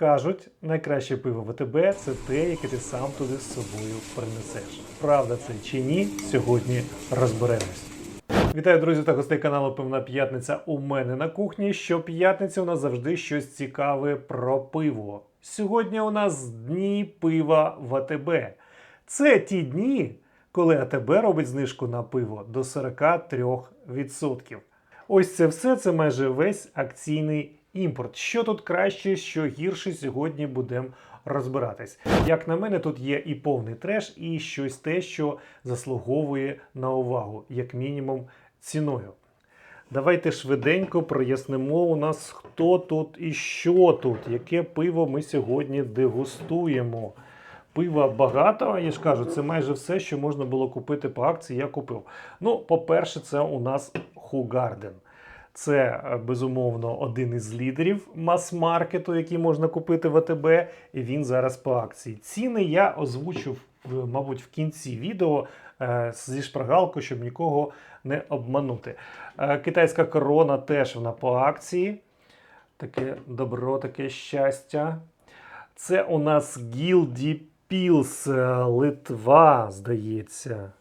Кажуть, найкраще пиво ВТБ це те, яке ти сам туди з собою принесеш. Правда це чи ні? Сьогодні розберемось. Вітаю, друзі та гостей каналу Пивна П'ятниця у мене на кухні. Щоп'ятниці у нас завжди щось цікаве про пиво. Сьогодні у нас дні пива в АТБ. Це ті дні, коли АТБ робить знижку на пиво до 43%. Ось це все це майже весь акційний імпорт. Що тут краще, що гірше, сьогодні будемо розбиратись. Як на мене, тут є і повний треш, і щось те, що заслуговує на увагу, як мінімум, ціною. Давайте швиденько прояснимо у нас, хто тут і що тут, яке пиво ми сьогодні дегустуємо. Пива багато, я ж кажу, це майже все, що можна було купити по акції, я купив. Ну, по-перше, це у нас Хугарден. Це е, безумовно один із лідерів мас-маркету, який можна купити в АТБ, і він зараз по акції. Ціни я озвучив, мабуть, в кінці відео е, зі шпаргалкою, щоб нікого не обманути. Е, Китайська корона теж вона по акції. Таке добро, таке щастя. Це у нас Гілді Пілс Литва, здається.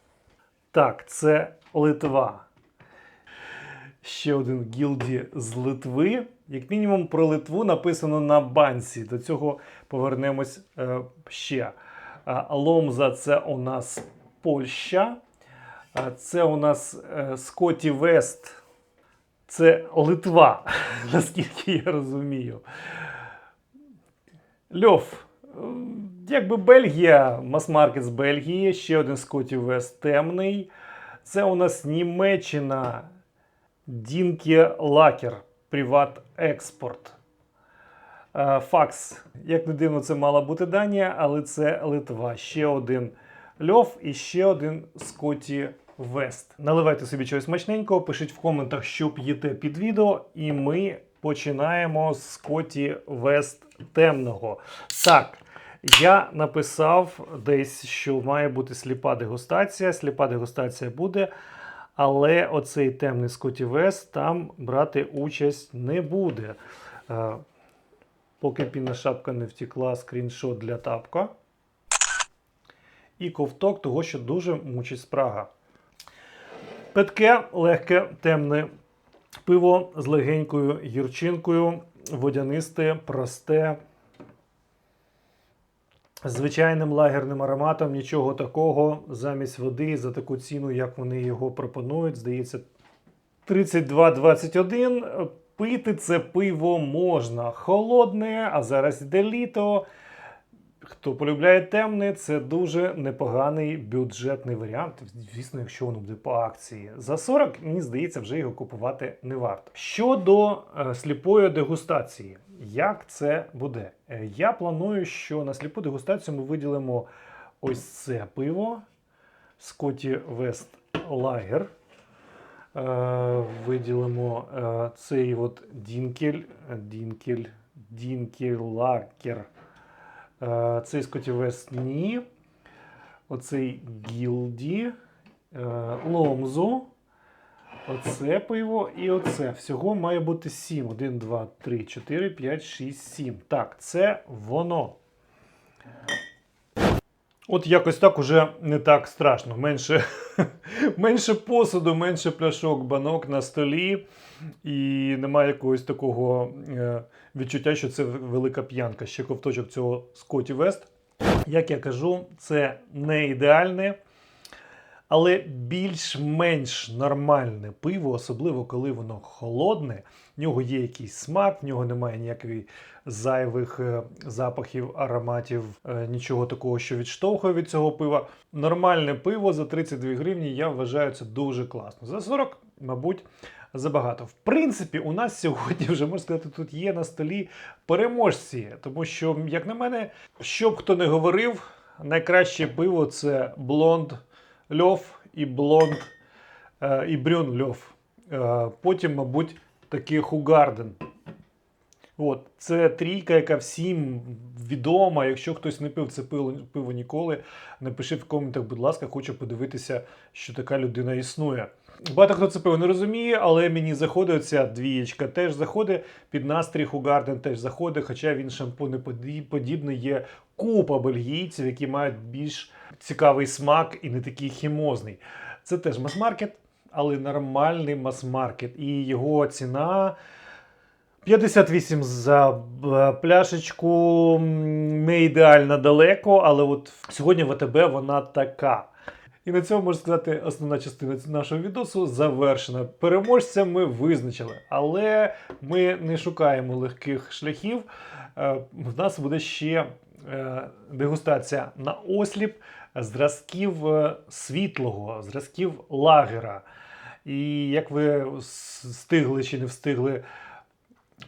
Так, це Литва. Ще один гілді з Литви. Як мінімум про Литву написано на банці. До цього повернемось е, ще. Ломза це у нас Польща. Це у нас е, Скотті Вест. Це Литва, наскільки я розумію. Льов. Якби Бельгія, мас-маркет з Бельгії, ще один Скотті Вест темний. Це у нас Німеччина. Дінке Лакер, Приват Експорт. Е, Факс. Як не дивно, це мала бути Данія, але це Литва. Ще один льов і ще один Скотті Вест. Наливайте собі чогось смачненького, пишіть в коментах, що п'єте під відео, і ми починаємо з Скотті Вест темного. Так. Я написав десь, що має бути сліпа дегустація. Сліпа дегустація буде. Але оцей темний Скотті Вест там брати участь не буде. Е, Поки пінна шапка не втекла, скріншот для тапка. І ковток того, що дуже мучить спрага. Питке, легке, темне пиво з легенькою гірчинкою, водянисте, просте. Звичайним лагерним ароматом, нічого такого замість води за таку ціну, як вони його пропонують. Здається, 32,21. Пити це пиво можна. Холодне, а зараз іде літо. Хто полюбляє темне, це дуже непоганий бюджетний варіант. Звісно, якщо воно буде по акції. За 40, мені здається, вже його купувати не варто. Щодо е, сліпої дегустації, як це буде? Е, я планую, що на сліпу дегустацію ми виділимо ось це пиво Scotty West Lager. Е, виділимо е, цей от Дінкель, Дінкель, Дінкелакер. Е, цей Scotty West ні. Оцей Гілді, е, Ломзу. Оце пиво і оце. Всього має бути 7. 1, 2, 3, 4, 5, 6, 7. Так, це воно. От якось так уже не так страшно. Менше, менше посуду, менше пляшок, банок на столі. І немає якогось такого е, відчуття, що це велика п'янка. Ще ковточок цього Скотті Вест. Як я кажу, це не ідеальне, але більш-менш нормальне пиво, особливо коли воно холодне. В нього є якийсь смак, в нього немає ніяких зайвих е, запахів, ароматів, е, нічого такого, що відштовхує від цього пива. Нормальне пиво за 32 гривні, я вважаю, це дуже класно. За 40, мабуть, забагато. В принципі, у нас сьогодні вже можна сказати, тут є на столі переможці, тому що, як на мене, що б хто не говорив, найкраще пиво це блонд льов і блонд е, і брюн льов. Е, потім, мабуть, такі Хугарден. От, це трійка, яка всім відома. Якщо хтось не пив це пиво, пиво ніколи, напиши в коментах, будь ласка, хочу подивитися, що така людина існує. Багато хто це пиво не розуміє, але мені заходить ця двієчка теж заходить, під настрій Хугарден теж заходить, хоча він шампунеподібний є купа бельгійців, які мають більш цікавий смак і не такий хімозний. Це теж мас-маркет, але нормальний мас-маркет. І його ціна 58 за е, пляшечку не ідеально далеко, але от сьогодні в АТБ вона така. І на цьому можна сказати, основна частина нашого відосу завершена. Переможця ми визначили, але ми не шукаємо легких шляхів. Е, В нас буде ще е, дегустація на осліп зразків е, світлого, зразків лагера. І як ви встигли чи не встигли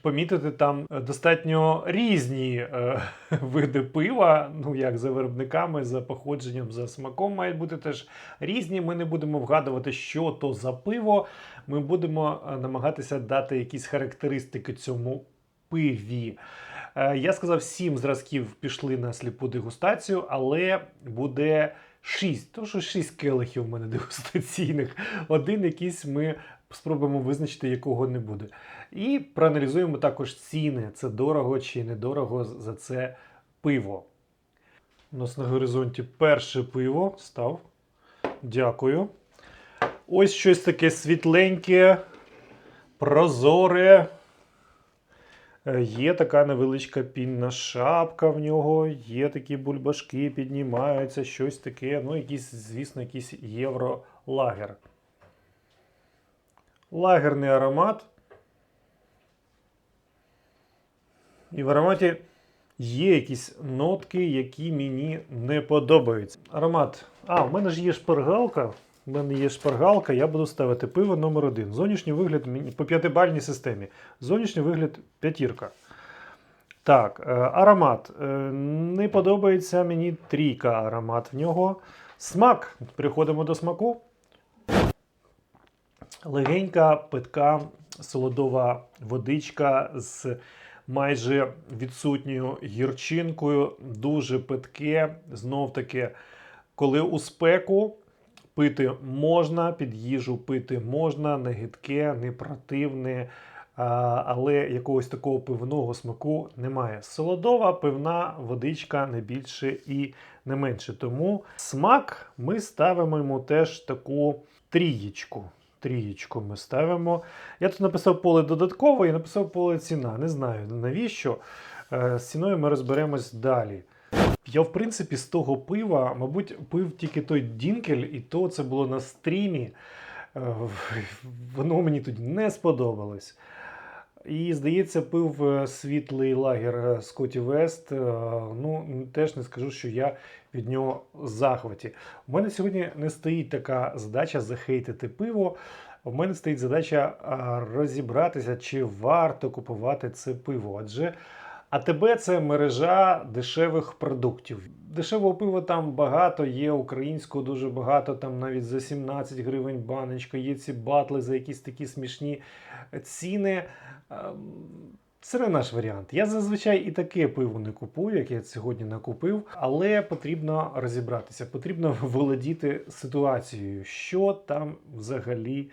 помітити, там е, достатньо різні е, види пива, ну як за виробниками, за походженням, за смаком мають бути теж різні. Ми не будемо вгадувати, що то за пиво. Ми будемо е, намагатися дати якісь характеристики цьому пиві. Е, Я сказав, сім зразків пішли на сліпу дегустацію, але буде шість. Тому що шість келихів у мене дегустаційних. Один якийсь ми спробуємо визначити, якого не буде. І проаналізуємо також ціни. Це дорого чи недорого за це пиво. У нас на горизонті перше пиво став. Дякую. Ось щось таке світленьке, прозоре. Е, Є така невеличка пінна шапка в нього, є такі бульбашки, піднімаються, щось таке. Ну, якийсь, звісно, якийсь євролагер. Лагерний аромат. І в ароматі є якісь нотки, які мені не подобаються. Аромат. А, у мене ж є шпаргалка. У мене є шпаргалка, я буду ставити пиво номер один. Зовнішній вигляд по п'ятибальній системі. Зовнішній вигляд п'ятірка. Так, е, аромат. Е, не подобається мені трійка аромат в нього. Смак. Переходимо до смаку. Легенька питка солодова водичка з майже відсутньою гірчинкою, дуже питке. Знов таки, коли у спеку пити можна, під їжу пити можна, не гидке, не противне, але якогось такого пивного смаку немає. Солодова пивна водичка не більше і не менше. Тому смак ми ставимо йому теж таку трієчку. Трієчку ми ставимо. Я тут написав поле додатково і написав поле ціна. Не знаю навіщо. Е, З ціною ми розберемось далі. Я, в принципі, з того пива, мабуть, пив тільки той Дінкель, і то це було на стрімі. Е, Воно мені тоді не сподобалось. І, здається, пив е, світлий лагер Скотті Вест. Ну, теж не скажу, що я від нього захваті. У мене сьогодні не стоїть така задача захейтити пиво. У мене стоїть задача розібратися, чи варто купувати це пиво. Адже АТБ це мережа дешевих продуктів. Дешевого пива там багато, є українського дуже багато, там навіть за 17 гривень баночка, є ці батли за якісь такі смішні ціни. Не наш варіант. Я зазвичай і таке пиво не купую, як я сьогодні накупив, але потрібно розібратися, потрібно володіти ситуацією, що там взагалі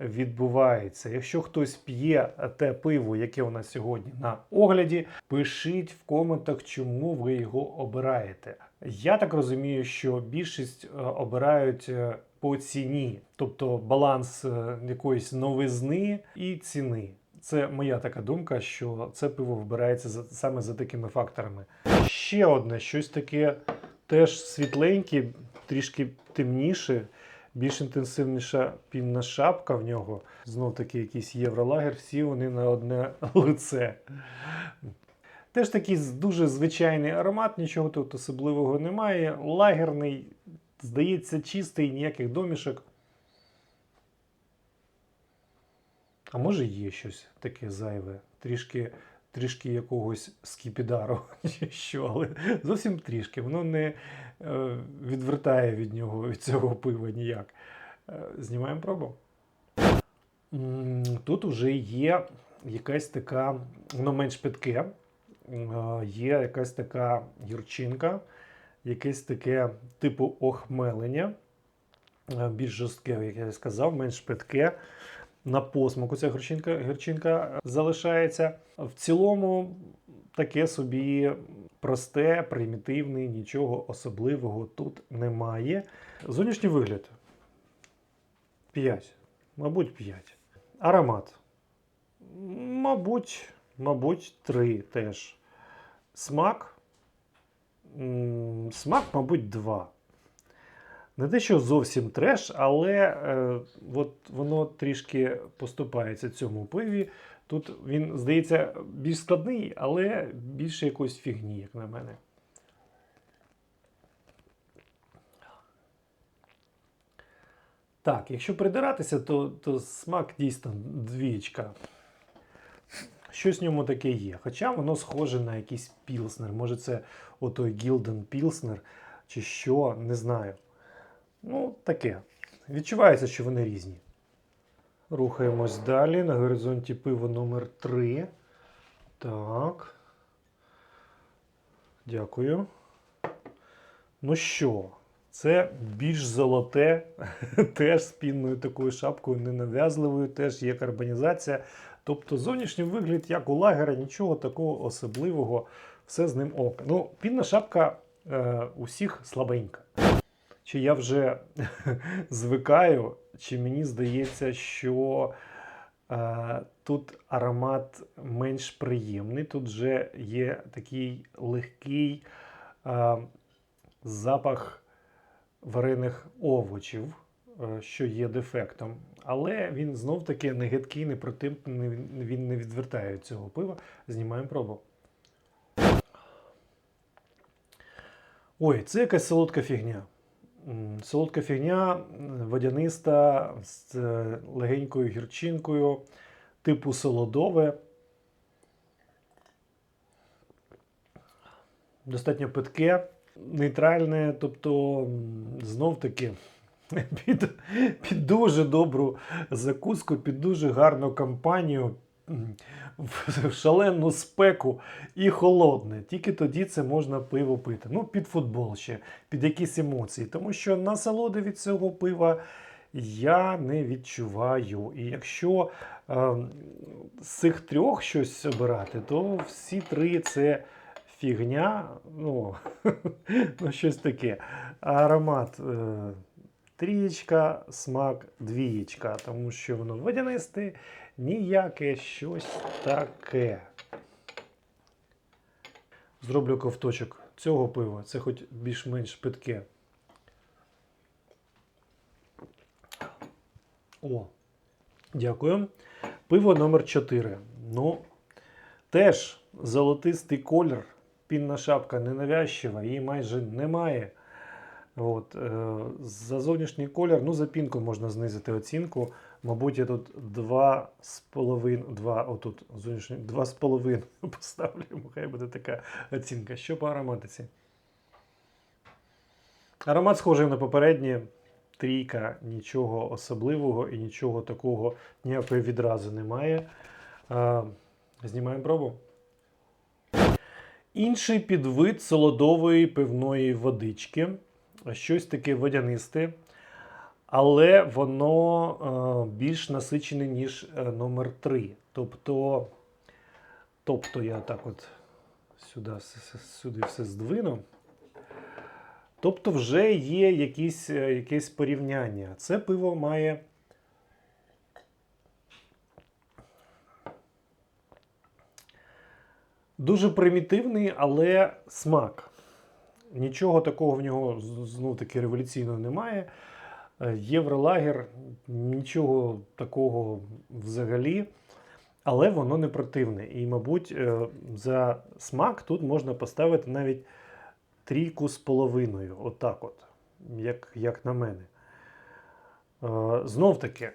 відбувається. Якщо хтось п'є те пиво, яке у нас сьогодні на огляді, пишіть в коментах, чому ви його обираєте. Я так розумію, що більшість е, обирають е, по ціні, тобто баланс е, якоїсь новизни і ціни. Це моя така думка, що це пиво вибирається за, саме за такими факторами. Ще одне, щось таке теж світленьке, трішки темніше, більш інтенсивніша пінна шапка в нього. Знов таки якийсь євролагер, всі вони на одне лице. Теж такий дуже звичайний аромат, нічого тут особливого немає. Лагерний, здається, чистий, ніяких домішок. А може є щось таке зайве, трішки, трішки якогось скіпідару, чи що, але зовсім трішки. Воно не е, відвертає від нього, від цього пива ніяк. Е, знімаємо пробу. Тут вже є якась така, воно менш питке, е, є якась така гірчинка, якесь таке типу охмелення. більш жорстке, як я сказав, менш питке. На посмаку ця гірчинка, гірчинка залишається. В цілому таке собі просте, примітивне, нічого особливого тут немає. Зовнішній вигляд 5. Мабуть, 5. Аромат. Мабуть, мабуть, 3 теж. Смак. Смак, мабуть, 2. Не те, що зовсім треш, але е, от воно трішки поступається цьому пиві. Тут він, здається, більш складний, але більше якоїсь фігні, як на мене. Так, якщо придиратися, то, то смак дійсно двічка. Щось в ньому таке є. Хоча воно схоже на якийсь пілснер. Може, це отой Гілден Пілснер, чи що, не знаю. Ну, таке. Відчувається, що вони різні. Рухаємось далі. На горизонті пиво номер 3. Так. Дякую. Ну що, це більш золоте, теж з пінною такою шапкою, ненав'язливою, теж є карбонізація. Тобто зовнішній вигляд, як у лагера, нічого такого особливого, все з ним ок. Ну, пінна шапка е, усіх слабенька. Чи я вже звикаю, чи мені здається, що е, тут аромат менш приємний. Тут вже є такий легкий е, запах варених овочів, е, що є дефектом. Але він знов таки не гидкий, не противний, він не відвертає від цього пива. Знімаємо пробу. Ой, це якась солодка фігня. Солодка фігня, водяниста з е, легенькою гірчинкою, типу солодове. Достатньо питке, нейтральне, тобто знов таки під, під дуже добру закуску, під дуже гарну компанію, м, в шалену спеку і холодне. Тільки тоді це можна пиво пити. Ну, під футбол ще, під якісь емоції. Тому що насолоди від цього пива я не відчуваю. І якщо е, з цих трьох щось обирати, то всі три це фігня, ну, ну щось таке. Аромат. Е, Трієчка, смак двієчка, тому що воно водянисте, ніяке щось таке. Зроблю ковточок цього пива, це хоч більш-менш питке. О, дякую. Пиво номер 4. Ну, теж золотистий колір, пінна шапка ненавязчива, її майже немає. От, е, за зовнішній колір, ну за пінку можна знизити оцінку. Мабуть, я тут 2,5, 2, отут, зовнішній, 2,5 поставлю, хай буде така оцінка. Що по ароматиці? Аромат схожий на попередній. Трійка, нічого особливого і нічого такого, ніякої відрази немає. А, знімаємо пробу. Інший підвид солодової пивної водички щось таке водянисте, але воно е, більш насичене, ніж е, номер 3. Тобто, тобто я так от сюди, сюди все здвину. Тобто, вже є якісь, е, якесь порівняння. Це пиво має. Дуже примітивний, але смак. Нічого такого в нього знов таки революційного немає. Е, Євролагер, нічого такого взагалі, але воно не противне. І, мабуть, е, за смак тут можна поставити навіть трійку з половиною. Отак от, як, як на мене. Е, Знов таки,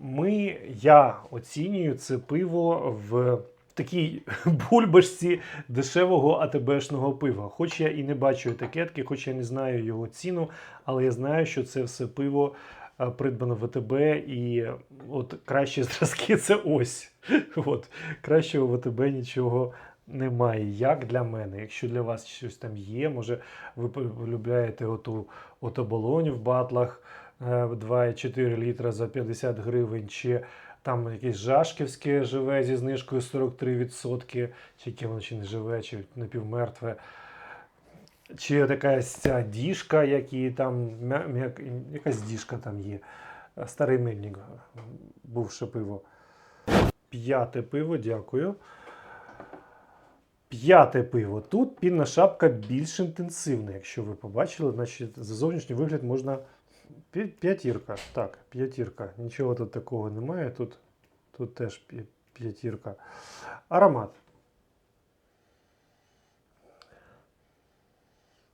ми, я оцінюю це пиво в такій бульбашці дешевого АТБшного пива. Хоч я і не бачу етикетки, хоч я не знаю його ціну, але я знаю, що це все пиво е, придбано в АТБ, і от кращі зразки це ось. От, Кращого в АТБ нічого немає. Як для мене. Якщо для вас щось там є, може ви полюбляєте оту, оту оболонь в батлах. е, 2,4 літра за 50 гривень, чи там якесь Жашківське живе зі знижкою 43%, чи яке воно чи не живе, чи напівмертве. Чи така ця діжка, які там якась діжка там є. Старий мельник, бувше пиво. П'яте пиво, дякую. П'яте пиво. Тут пінна шапка більш інтенсивна. Якщо ви побачили, значить за зовнішній вигляд можна. П'я- П'ятірка. Так, п'ятірка. Нічого тут такого немає. Тут, тут теж п'ятірка. Аромат.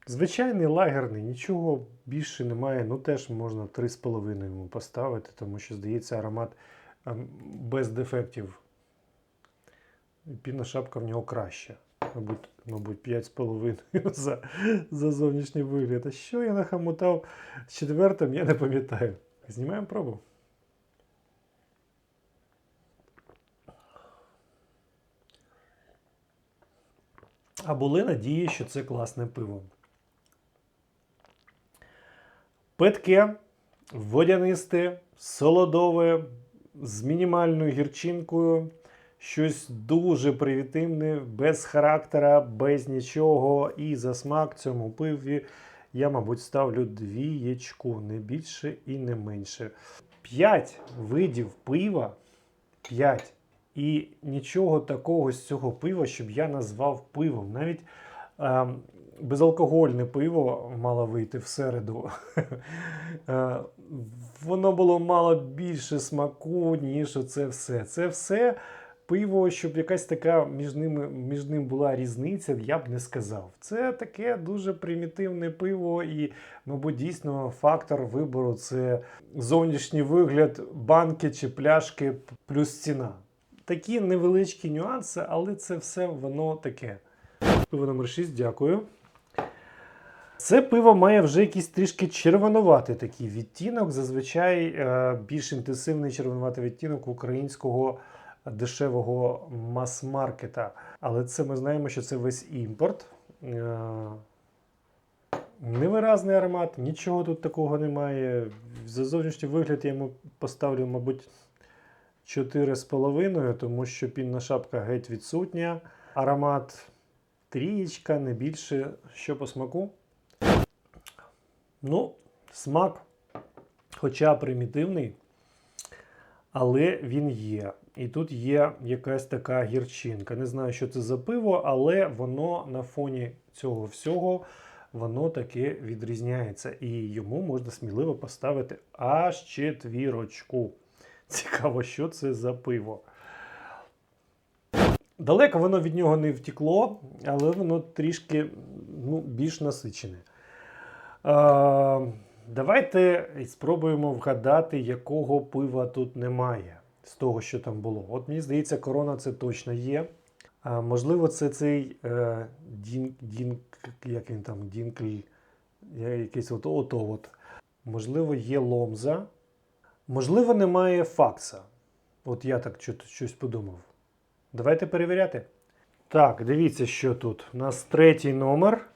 Звичайний лагерний, нічого більше немає. Ну теж можна 3,5 йому поставити, тому що, здається, аромат ем, без дефектів. Пінна шапка в нього краща. Мабуть, мабуть 5,5 за, за зовнішній вигляд. А що я нахамутав з четвертим, я не пам'ятаю. Знімаємо пробу. А були надії, що це класне пиво. Питке, водянисте, солодове, з мінімальною гірчинкою, щось дуже привітивне, без характера, без нічого. І за смак цьому пиві я, мабуть, ставлю двієчку, не більше і не менше. П'ять видів пива. П'ять. І нічого такого з цього пива, щоб я назвав пивом. Навіть е, безалкогольне пиво мало вийти в середу. Е, Воно було мало більше смаку, ніж це все. Це все пиво, щоб якась така між ними між ним була різниця, я б не сказав. Це таке дуже примітивне пиво, і, мабуть, дійсно фактор вибору це зовнішній вигляд банки чи пляшки плюс ціна. Такі невеличкі нюанси, але це все воно таке. Пиво номер 6, дякую. Це пиво має вже якийсь трішки червонуватий такий відтінок. Зазвичай е, більш інтенсивний червонуватий відтінок українського дешевого мас-маркета. Але це ми знаємо, що це весь імпорт. Е, Невиразний аромат, нічого тут такого немає. За зовнішній вигляд я йому поставлю, мабуть, 4,5, тому що пінна шапка геть відсутня. Аромат трієчка, не більше. Що по смаку? Ну, смак, хоча примітивний, але він є. І тут є якась така гірчинка. Не знаю, що це за пиво, але воно на фоні цього всього воно таки відрізняється. І йому можна сміливо поставити аж четвірочку. Цікаво, що це за пиво. Далеко воно від нього не втекло, але воно трішки ну, більш насичене. А, давайте спробуємо вгадати, якого пива тут немає з того, що там було. От мені здається, корона це точно є. А, можливо, це цей е, Дін, Дін, як він там, Дінкль, якийсь от, ото от. Можливо, є ломза. Можливо, немає факса. От я так щось подумав. Давайте перевіряти. Так, дивіться, що тут. У нас третій номер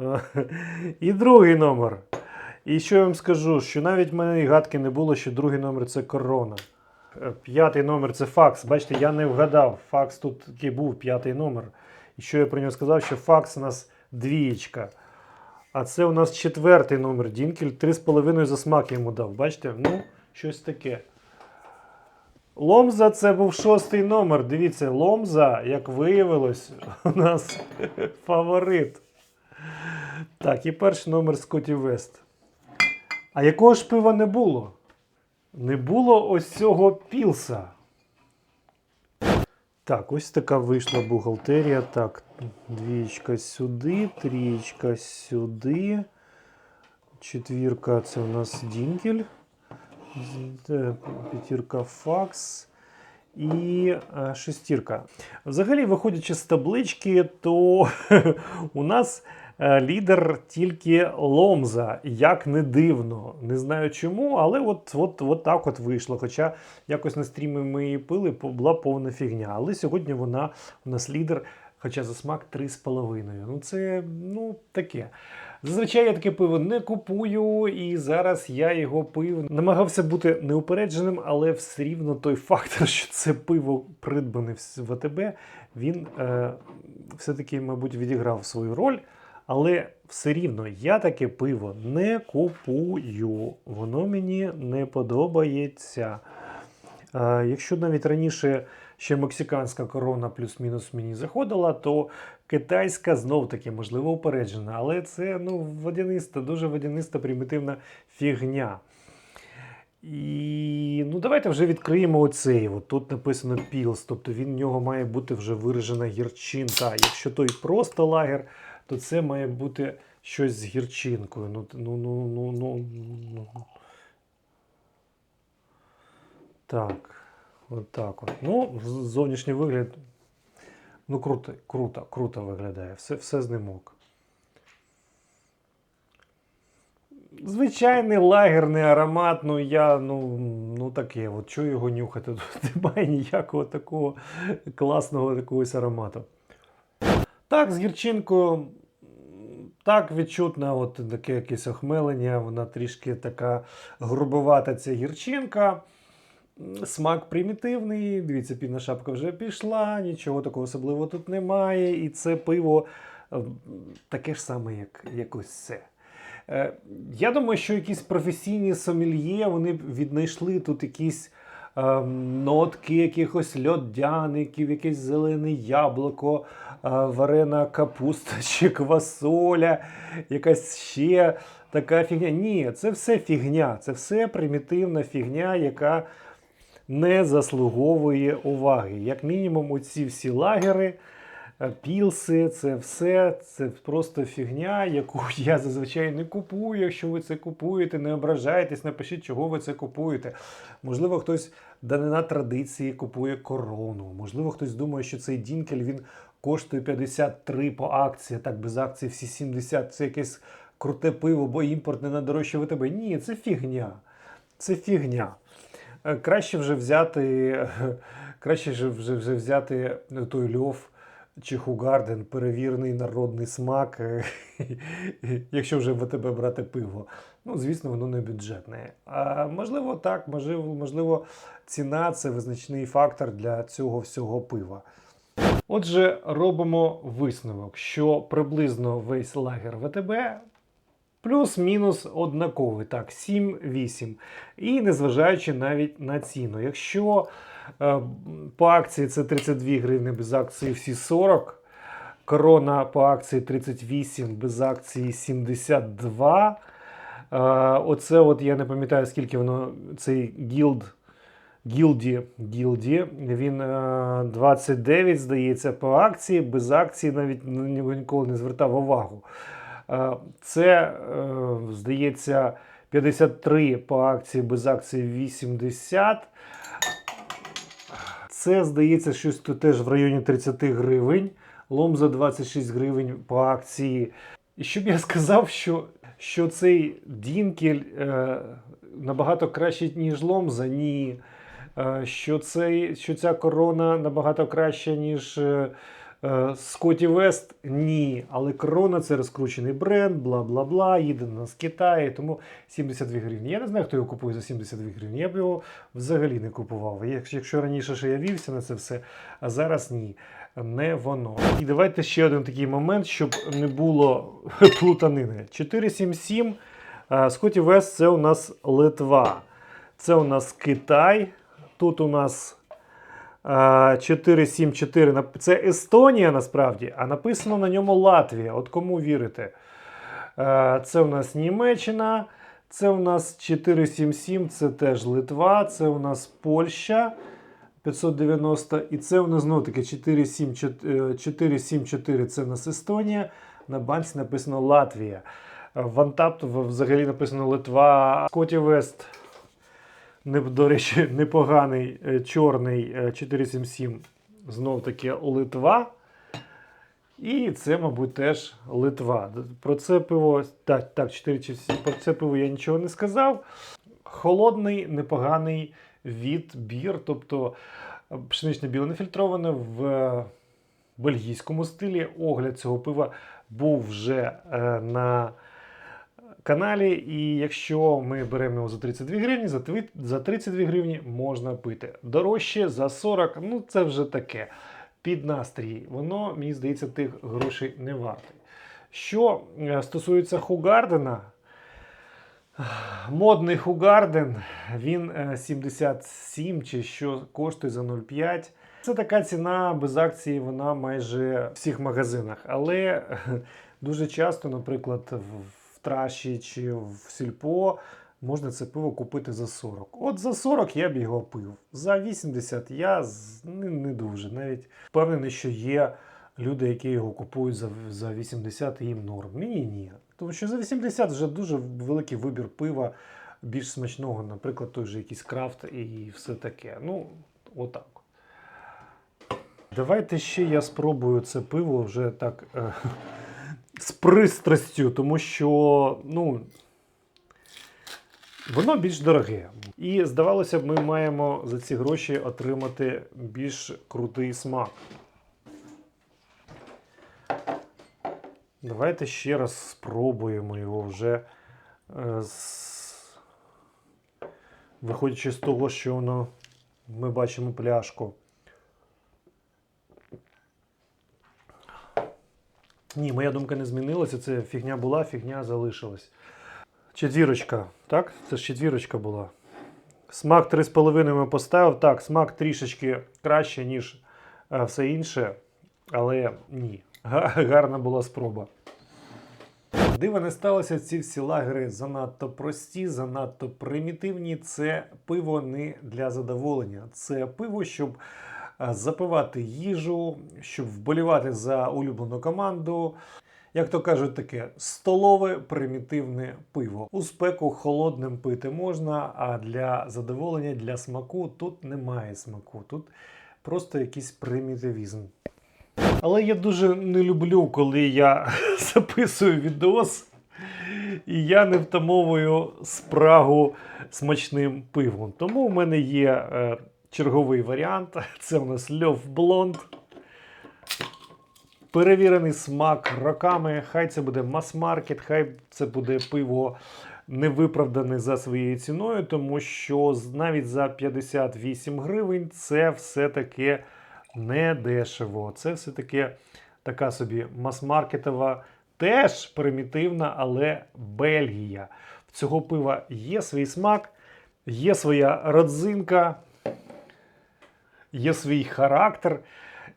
е, і другий номер. І що я вам скажу, що навіть в мене і гадки не було, що другий номер це корона. П'ятий номер це факс. Бачите, я не вгадав. Факс тут такий був п'ятий номер. І що я про нього сказав, що факс у нас двієчка. А це у нас четвертий номер. Дінкель 3,5 за смак йому дав. Бачите? Ну, щось таке. Ломза це був шостий номер. Дивіться, Ломза, як виявилось, у нас фаворит. Так, і перший номер Скотті Вест. А якого ж пива не було? Не було ось цього пілса. Так, ось така вийшла бухгалтерія. Так, двічка сюди, трієчка сюди. Четвірка це у нас Дінкель. Е, П'ятірка факс. І е, шестірка. Взагалі, виходячи з таблички, то у нас лідер тільки Ломза, як не дивно. Не знаю чому, але от, от, от так от вийшло. Хоча якось на стрімі ми її пили, була повна фігня. Але сьогодні вона у нас лідер, хоча за смак 3,5. Ну це ну таке. Зазвичай я таке пиво не купую, і зараз я його пив. Намагався бути неупередженим, але все рівно той фактор, що це пиво придбане в в АТБ, він е, все-таки, мабуть, відіграв свою роль. Але все рівно я таке пиво не купую. Воно мені не подобається. Е, якщо навіть раніше ще мексиканська корона плюс-мінус мені заходила, то китайська знов таки можливо упереджена. Але це ну, водяниста, дуже водяниста примітивна фігня. І ну, давайте вже відкриємо оцей. От тут написано пілс, тобто він в нього має бути вже виражена гірчинка. Якщо той просто лагер, то це має бути щось з гірчинкою. Ну, ну, ну, ну, ну, ну. Так, от от. Ну, зовнішній вигляд. Ну, круто, круто, круто виглядає. Все, все з. Звичайний лагерний аромат, ну я ну, ну таке, от що його нюхати? Тут немає ніякого такого класного якогось аромату. Так, з гірчинкою, так, відчутно, от таке якесь охмелення, вона трішки така грубовата ця гірчинка. Смак примітивний. Дивіться, пінна шапка вже пішла, нічого такого особливого тут немає. І це пиво таке ж саме, як, як ось це. Е, Я думаю, що якісь професійні сомельє, вони віднайшли тут якісь ем, нотки якихось льодяників, якесь зелене яблуко, е, варена капуста чи квасоля, якась ще така фігня. Ні, це все фігня, це все примітивна фігня, яка не заслуговує уваги. Як мінімум, оці всі лагери. Е, Пілси, це все, це просто фігня, яку я зазвичай не купую. Якщо ви це купуєте, не ображайтесь, напишіть, чого ви це купуєте. Можливо, хтось данина традиції купує корону. Можливо, хтось думає, що цей Дінкель він коштує 53 по акції, так без акції всі 70. Це якесь круте пиво, бо імпортне на дорожче ВТБ. Ні, це фігня. Це фігня. Е, Краще вже взяти, краще вже, вже взяти той льов чи Хугарден, перевірений народний смак, е, якщо вже в ВТБ брати пиво. Ну, звісно, воно не бюджетне. А можливо, так, можливо, можливо, ціна це визначний фактор для цього всього пива. Отже, робимо висновок, що приблизно весь лагер ВТБ плюс-мінус однаковий, так, 7-8. І незважаючи навіть на ціну. Якщо по акції це 32 гривні, без акції всі 40, корона по акції 38, без акції 72. Е, оце от я не пам'ятаю, скільки воно цей гілд. Гілді, Гілді, він е, 29, здається, по акції, без акції навіть на нього ніколи не звертав увагу. Е, Це, е, здається, 53 по акції, без акції 80. Це, здається, щось тут теж в районі 30 гривень. Лом за 26 гривень по акції. І щоб я сказав, що, що цей Дінкель е, набагато кращий, ніж Ломза, ні. Е, що, цей, що ця корона набагато краща, ніж е, Скотті Вест, ні. Але корона це розкручений бренд, бла бла бла, їде на з Китаю, тому 72 гривні. Я не знаю, хто його купує за 72 гривні. Я б його взагалі не купував. Якщо, раніше ще я вівся на це все, а зараз ні. Не воно. І давайте ще один такий момент, щоб не було плутанини. 477. Скотті Вест це у нас Литва. Це у нас Китай. Тут у нас 474. Це Естонія насправді, а написано на ньому Латвія. От кому вірите? Це у нас Німеччина. Це у нас 477, це теж Литва, це у нас Польща 590. І це у нас знову таки 474, 474 це у нас Естонія. На банці написано Латвія. В Антап взагалі написано Литва. Скотті Вест до речі, непоганий е, чорний е, 477, знов таки Литва. І це, мабуть, теж Литва. Про це пиво, так, так, 4-7. про це пиво я нічого не сказав. Холодний, непоганий відбір, тобто е, пшеничне біле нефільтроване в е, бельгійському стилі. Огляд цього пива був вже е, на каналі. І якщо ми беремо його за 32 гривні, за тві- за 32 гривні можна пити. Дорожче за 40, ну це вже таке. Під настрій. Воно, мені здається, тих грошей не варте. Що е, стосується Хугардена, модний Хугарден, він е, 77 чи що коштує за 0,5. Це така ціна без акції, вона майже в всіх магазинах. Але е, дуже часто, наприклад, в, в траші чи в сільпо можна це пиво купити за 40. От за 40 я б його пив. За 80 я не, дуже. Навіть впевнений, що є люди, які його купують за, за 80 і їм норм. Мені ні. Тому що за 80 вже дуже великий вибір пива, більш смачного, наприклад, той же якийсь крафт і все таке. Ну, отак. Давайте ще я спробую це пиво вже так е, з пристрастю, тому що, ну. Воно більш дороге. І здавалося б, ми маємо за ці гроші отримати більш крутий смак. Давайте ще раз спробуємо його вже. е, з- Виходячи з того, що воно, ми бачимо пляшку. Ні, моя думка не змінилася. Це фігня була, фігня залишилась. Четвірочка, так? Це ж четвірочка була. Смак 3,5 ми поставив. Так, смак трішечки краще, ніж е, все інше, але ні. Гарна була спроба. Дива не сталося, ці всі лагери занадто прості, занадто примітивні. Це пиво не для задоволення. Це пиво, щоб запивати їжу, щоб вболівати за улюблену команду. Як то кажуть, таке столове примітивне пиво. У спеку холодним пити можна, а для задоволення, для смаку тут немає смаку. Тут просто якийсь примітивізм. Але я дуже не люблю, коли я записую відос, і я не втамовую спрагу смачним пивом. Тому в мене є е, черговий варіант. Це у нас Льов Блонд. Перевірений смак роками. Хай це буде мас-маркет, хай це буде пиво не виправдане за своєю ціною, тому що навіть за 58 гривень це все-таки не дешево. Це все-таки така собі мас-маркетова, теж примітивна, але Бельгія. В цього пива є свій смак, є своя родзинка, є свій характер.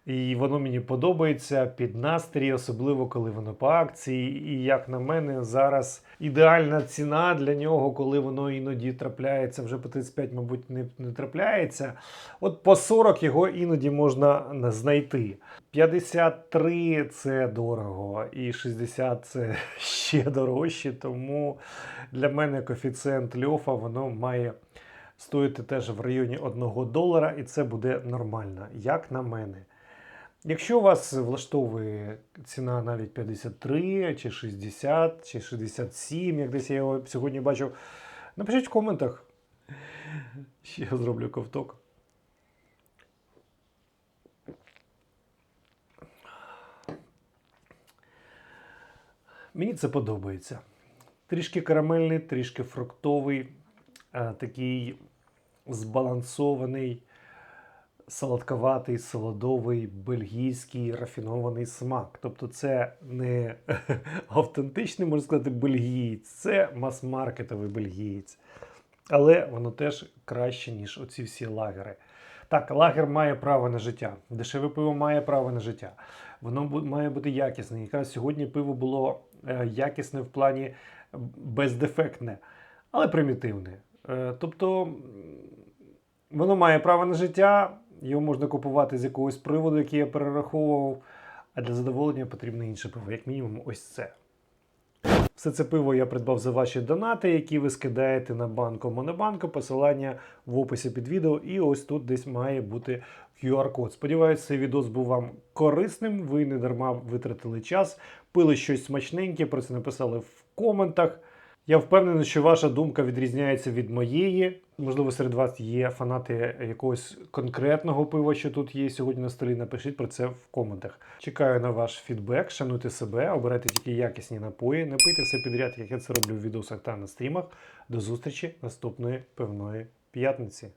І воно мені подобається під настрій, особливо коли воно по акції. І як на мене, зараз ідеальна ціна для нього, коли воно іноді трапляється, вже по 35, мабуть, не, не трапляється. От по 40 його іноді можна знайти. 53 це дорого, і 60 це ще дорожче. Тому для мене коефіцієнт льофа воно має стоїти теж в районі 1 долара, і це буде нормально, як на мене. Якщо вас влаштовує ціна навіть 53, чи 60, чи 67, як десь я його сьогодні бачив, напишіть в коментах. Ще я зроблю ковток. Мені це подобається. Трішки карамельний, трішки фруктовий, е, такий збалансований солодковатий, солодовий, бельгійський рафінований смак. Тобто це не автентичний, можна сказати, бельгієць, це мас-маркетовий бельгієць. Але воно теж краще, ніж оці всі лагери. Так, лагер має право на життя. Дешеве пиво має право на життя. Воно має бути якісне. Якраз сьогодні пиво було е, якісне в плані бездефектне, але примітивне. Е, тобто Воно має право на життя, його можна купувати з якогось приводу, який я перераховував. А для задоволення потрібно інше пиво, як мінімум, ось це. Все це пиво я придбав за ваші донати, які ви скидаєте на банку Монобанку. Посилання в описі під відео. І ось тут десь має бути QR-код. Сподіваюсь, цей відос був вам корисним. Ви не дарма витратили час, пили щось смачненьке, про це написали в коментах. Я впевнений, що ваша думка відрізняється від моєї. Можливо, серед вас є фанати якогось конкретного пива, що тут є сьогодні на столі. Напишіть про це в коментах. Чекаю на ваш фідбек, шануйте себе, обирайте тільки якісні напої, не пийте все підряд, як я це роблю в відосах та на стрімах. До зустрічі наступної пивної п'ятниці.